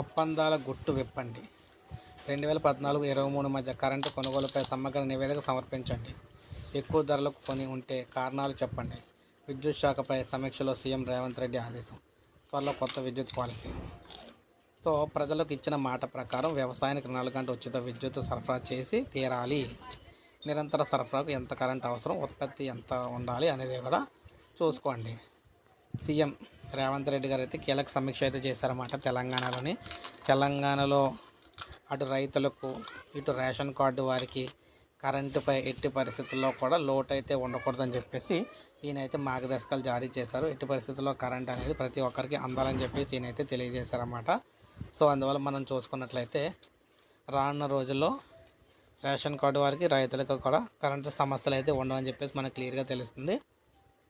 ఒప్పందాల గుట్టు విప్పండి. రెండు వేల పద్నాలుగు ఇరవై మూడు మధ్య కరెంటు కొనుగోలుపై సమగ్ర నివేదిక సమర్పించండి. ఎక్కువ ధరలకు కొని ఉంటే కారణాలు చెప్పండి. విద్యుత్ శాఖపై సమీక్షలో సీఎం రేవంత్ రెడ్డి ఆదేశం. త్వరలో కొత్త విద్యుత్ పాలసీ. సో ప్రజలకు ఇచ్చిన మాట ప్రకారం వ్యవసాయానికి నాలుగు గంటల ఉచిత విద్యుత్ సరఫరా చేసి తీరాలి. నిరంతర సరఫరాకు ఎంత కరెంట్ అవసరం ఉత్పత్తి ఎంత ఉండాలి అనేది కూడా చూసుకోండి. సీఎం రేవంత్ రెడ్డి గారు అయితే కీలక సమీక్ష అయితే చేశారన్నమాట తెలంగాణలోని. తెలంగాణలో అటు రైతులకు ఇటు రేషన్ కార్డు వారికి కరెంటుపై ఎట్టి పరిస్థితుల్లో కూడా లోటు అయితే ఉండకూడదని చెప్పేసి ఈయనైతే మార్గదర్శకాలు జారీ చేశారు. ఎట్టి పరిస్థితుల్లో కరెంట్ అనేది ప్రతి ఒక్కరికి అందాలని చెప్పేసి ఈయనైతే తెలియజేశారన్నమాట. సో అందువల్ల మనం చూసుకున్నట్లయితే రానున్న రోజుల్లో రేషన్ కార్డు వారికి రైతులకు కూడా కరెంటు సమస్యలు అయితే ఉండవని చెప్పేసి మనకు క్లియర్గా తెలుస్తుంది.